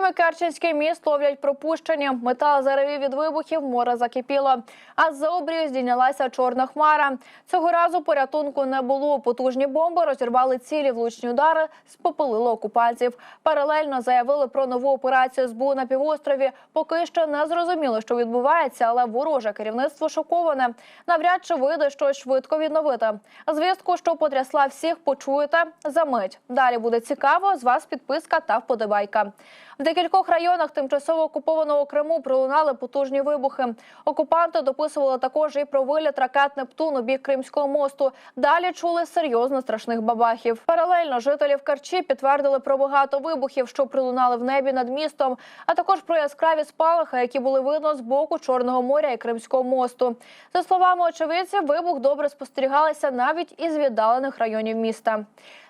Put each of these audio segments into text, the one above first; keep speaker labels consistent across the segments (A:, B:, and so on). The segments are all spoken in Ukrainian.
A: Крими Керченський міст ловлять пропущення. Метал заревів від вибухів, море закипіло. А з обрію здійнялася чорна хмара. Цього разу порятунку не було. Потужні бомби розірвали цілі влучні удари, спопилили окупантів. Паралельно заявили про нову операцію СБУ на півострові. Поки що не зрозуміло, що відбувається, але вороже керівництво шоковане. Навряд чи вийде щось швидко відновити. Звістку, що потрясла всіх, почуєте за мить. Далі буде цікаво. З вас підписка та вподобайка. В декількох районах тимчасово окупованого Криму пролунали потужні вибухи. Окупанти дописували також і про виліт ракет Нептун у бік Кримського мосту. Далі чули серйозно страшних бабахів. Паралельно жителі в Карчі підтвердили про багато вибухів, що пролунали в небі над містом, а також про яскраві спалахи, які були видно з боку Чорного моря і Кримського мосту. За словами очевидців, вибух добре спостерігалися навіть із віддалених районів міста.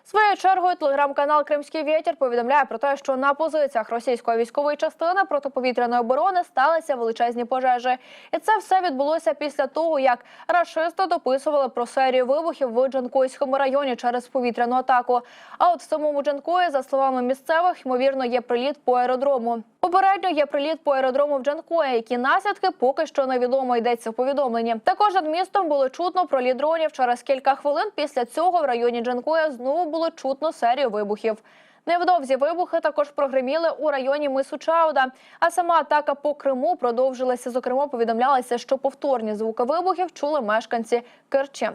A: Своєю чергою телеграм-канал Кримський вітер повідомляє про те, що на позиціях російської військової частини протиповітряної оборони сталися величезні пожежі, і це все відбулося після того, як рашисти дописували про серію вибухів в Джанкойському районі через повітряну атаку. А от в самому Джанкої, за словами місцевих, ймовірно, є приліт по аеродрому. Попередньо є приліт по аеродрому в Джанкої, які наслідки поки що невідомо йдеться в повідомленні. Також над містом було чутно проліт дронів. Через кілька хвилин після цього в районі Джанкоя знову було чутно серію вибухів. Невдовзі вибухи також прогреміли у районі Мису Чауда. А сама атака по Криму продовжилася. Зокрема, повідомлялося, що повторні звуки вибухів чули мешканці Керчі.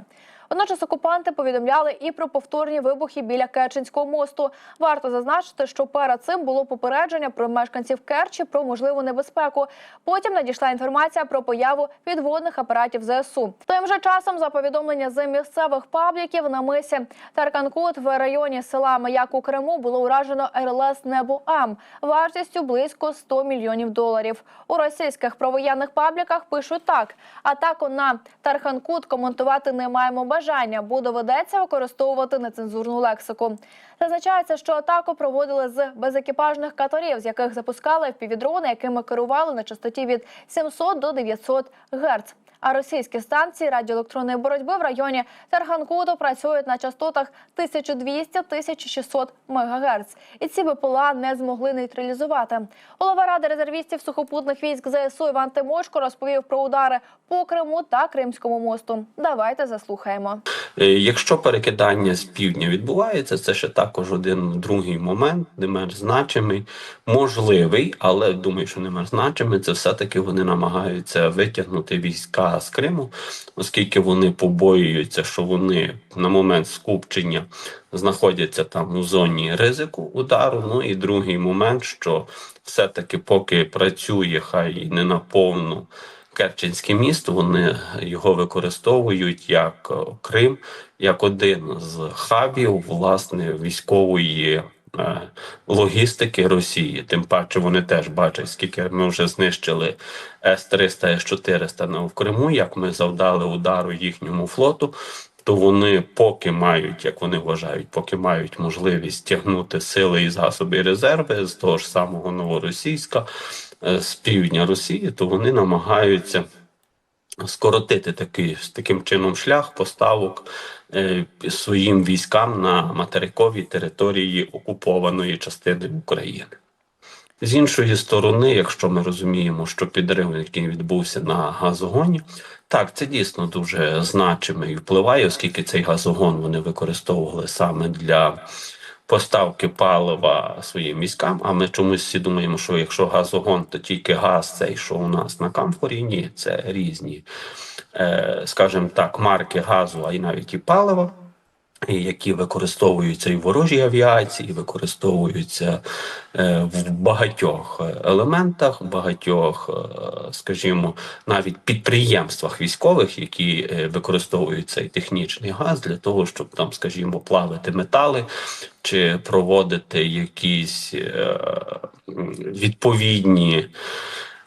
A: Водночас окупанти повідомляли і про повторні вибухи біля Керченського мосту. Варто зазначити, що перед цим було попередження про мешканців Керчі про можливу небезпеку. Потім надійшла інформація про появу підводних апаратів ЗСУ. Тим же часом, за повідомлення з місцевих пабліків на мисі Тарканкут в районі села Маяк у Криму було уражено РЛС Небо Ам вартістю близько 100 мільйонів доларів. У російських провоєнних пабліках пишуть так: атаку на Тарханкут коментувати не маємо бажання, бо доведеться використовувати нецензурну лексику. Зазначається, що атаку проводили з безекіпажних каторів, з яких запускали впівдрони, якими керували на частоті від 700 до 900 Гц. А російські станції радіоелектронної боротьби в районі Тарганкуту працюють на частотах 1200-1600 МГц. І ці БПЛА не змогли нейтралізувати. Голова ради резервістів сухопутних військ ЗСУ Іван Тимошко розповів про удари по Криму та Кримському мосту. Давайте заслухаємо.
B: Е, Якщо перекидання з півдня відбувається, це ще також один другий момент, не менш значимий, можливий, але думаю, що не менш значимий. Це все-таки вони намагаються витягнути війська з Криму, оскільки вони побоюються, що вони на момент скупчення знаходяться там у зоні ризику удару. Ну і другий момент, що все-таки поки працює, хай і не на повну. Керченське місто, вони його використовують як е, Крим, як один з хабів власне військової логістики Росії. Тим паче вони теж бачать, скільки ми вже знищили С-300, С-400 в Криму, як ми завдали удару їхньому флоту. То вони поки мають, як вони вважають, поки мають можливість тягнути сили і засоби і резерви з того ж самого новоросійська, е, з півдня Росії, то вони намагаються скоротити такий, таким чином шлях поставок е, своїм військам на материковій території окупованої частини України. З іншої сторони, якщо ми розуміємо, що підрив, який відбувся на газогоні, так це дійсно дуже значимо і впливає, оскільки цей газогон вони використовували саме для поставки палива своїм військам. А ми чомусь всі думаємо, що якщо газогон, то тільки газ, цей що у нас на камфорі, ні, це різні, е, скажімо так, марки газу, а й навіть і палива які використовуються і в ворожій авіації, використовуються е, в багатьох е, елементах, багатьох, е, скажімо, навіть підприємствах військових, які використовують цей технічний газ для того, щоб там, скажімо, плавити метали чи проводити якісь відповідні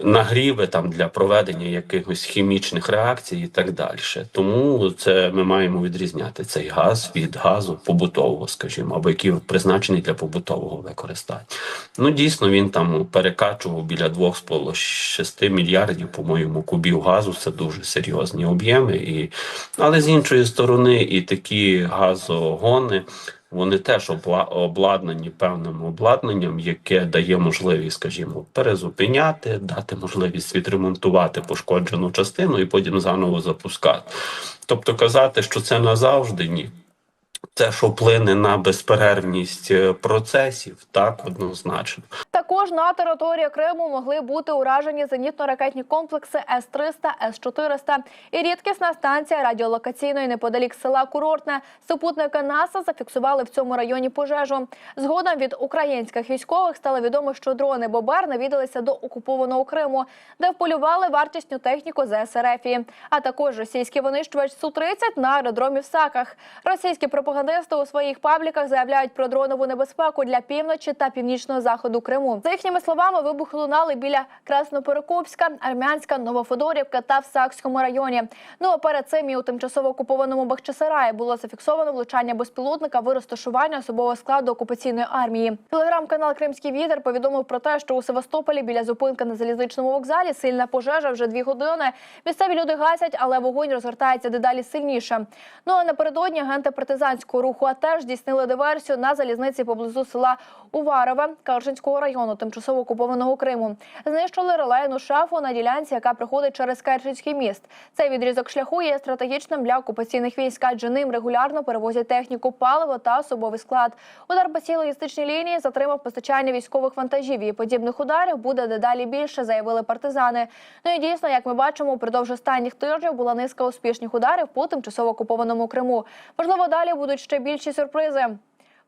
B: нагріви там для проведення якихось хімічних реакцій і так далі. Тому це ми маємо відрізняти цей газ від газу побутового, скажімо, або який призначений для побутового використання. Ну дійсно він там перекачував біля 2,6 мільярдів, по-моєму, кубів газу. Це дуже серйозні об'єми. І але з іншої сторони, і такі газогони Вони теж обладнані певним обладнанням, яке дає можливість, скажімо, перезупиняти, дати можливість відремонтувати пошкоджену частину і потім заново запускати. Тобто казати, що це назавжди ні. Це що вплине на безперервність е, процесів, так однозначно.
A: Також на території Криму могли бути уражені зенітно-ракетні комплекси С-300, С-400 і рідкісна станція радіолокаційної неподалік села Курортне. Супутники НАСА зафіксували в цьому районі пожежу. Згодом від українських військових стало відомо, що дрони Бобер навідалися до окупованого Криму, де вполювали вартісну техніку ЗСРФ, а також російський винищувач Су-30 на аеродромі в Саках. Російські пропагандисти у своїх пабліках заявляють про дронову небезпеку для півночі та північного заходу Криму. За їхніми словами, вибух лунали біля Красноперекопська, Армянська, Новофедорівка та в Сакському районі. Ну а перед цим і у тимчасово окупованому Бахчисараї було зафіксовано влучання безпілотника в розташування особового складу окупаційної армії. Телеграм-канал Кримський вітер повідомив про те, що у Севастополі біля зупинки на залізничному вокзалі сильна пожежа вже дві години. Місцеві люди гасять, але вогонь розгортається дедалі сильніше. Ну а напередодні агенти партизанського руху АТЕШ здійснили диверсію на залізниці поблизу села Уварове Каржинського району, тимчасово окупованого Криму. Знищили релейну шафу на ділянці, яка проходить через Керченський міст. Цей відрізок шляху є стратегічним для окупаційних військ, адже ним регулярно перевозять техніку, паливо та особовий склад. Удар по цій логістичній лінії затримав постачання військових вантажів. І подібних ударів буде дедалі більше, заявили партизани. Ну і дійсно, як ми бачимо, упродовж останніх тижнів була низка успішних ударів по тимчасово окупованому Криму. Можливо, далі будуть ще більші сюрпризи.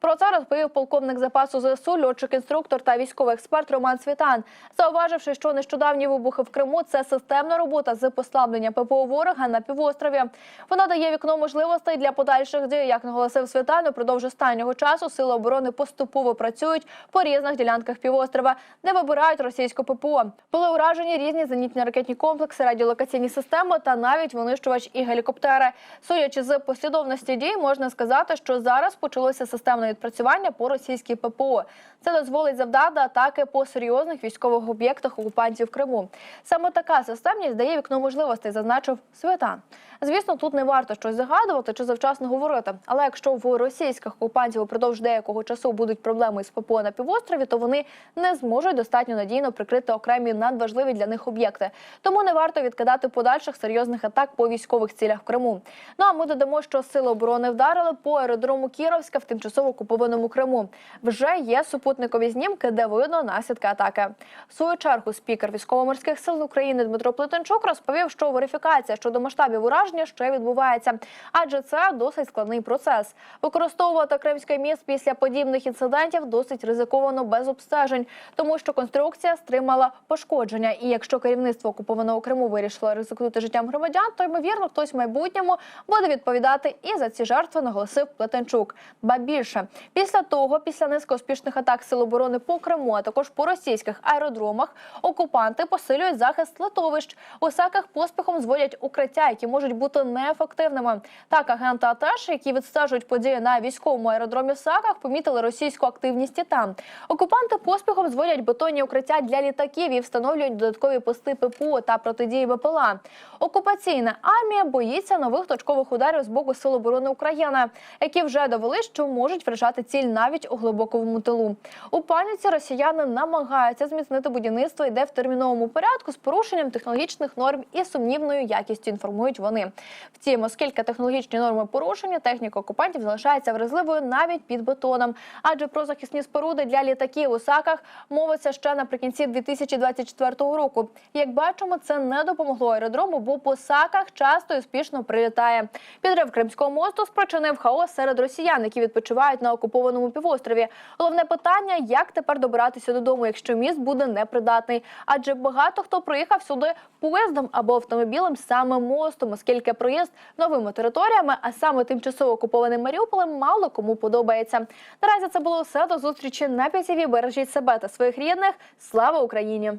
A: Про це розповів полковник запасу ЗСУ, льотчик-інструктор та військовий експерт Роман Світан, зауваживши, що нещодавні вибухи в Криму це системна робота з послаблення ППО ворога на півострові. Вона дає вікно можливостей для подальших дій. Як наголосив Світан, упродовж останнього часу сили оборони поступово працюють по різних ділянках півострова, де вибирають російську ППО. Були уражені різні зенітні ракетні комплекси, радіолокаційні системи та навіть винищувач і гелікоптери. Судячи з послідовності дій, можна сказати, що зараз почалося системне відпрацювання по російській ППО. Це дозволить завдати атаки по серйозних військових об'єктах окупантів в Криму. Саме така системність дає вікно можливостей, зазначив Світан. Звісно, тут не варто щось загадувати чи завчасно говорити. Але якщо в російських окупантів упродовж деякого часу будуть проблеми з ППО на півострові, то вони не зможуть достатньо надійно прикрити окремі надважливі для них об'єкти. Тому не варто відкидати подальших серйозних атак по військових цілях в Криму. Ну а ми додамо, що сили оборони вдарили по аеродрому Кіровська в тимчасово окупованому Криму. Вже є супутникові знімки, де видно наслідки атаки. В свою чергу спікер військово-морських сил України Дмитро Плетенчук розповів, що верифікація щодо масштабів ураження ще відбувається, адже це досить складний процес. Використовувати Кримський міст після подібних інцидентів досить ризиковано без обстежень, тому що конструкція стримала пошкодження. І якщо керівництво окупованого Криму вирішило ризикнути життям громадян, то ймовірно хтось в майбутньому буде відповідати і за ці жертви, наголосив Плетенчук. Ба більше після того, після низки успішних атак сил оборони по Криму, а також по російських аеродромах, окупанти посилюють захист литовищ. У саках поспіхом зводять укриття, які можуть бути неефективними. Так, агенти АТЕШ, які відстежують події на військовому аеродромі в Саках, помітили російську активність і там. Окупанти поспіхом зводять бетонні укриття для літаків і встановлюють додаткові пости ППО та протидії БПЛА. Окупаційна армія боїться нових точкових ударів з боку Сил оборони України, які вже довели, що можуть вражати ціль навіть у глибоковому тилу. У паніці росіяни намагаються зміцнити будівництво, йде в терміновому порядку з порушенням технологічних норм і сумнівною якістю. Інформують вони. Втім, оскільки технологічні норми порушені, техніка окупантів залишається вразливою навіть під бетоном. Адже про захисні споруди для літаків у саках мовиться ще наприкінці 2024 року. Як бачимо, це не допомогло аеродрому, бо по саках часто і успішно прилітає. Підрив Кримського мосту спричинив хаос серед росіян, які відпочивають на окупованому півострові. Головне питання: як тепер добиратися додому, якщо міст буде непридатний? Адже багато хто приїхав сюди поїздом або автомобілем саме мостом, оскільки проїзд новими територіями, а саме тимчасово окупованим Маріуполем, мало кому подобається. Наразі це було все до зустрічі на п'ятіві. Бережіть себе та своїх рідних. Слава Україні!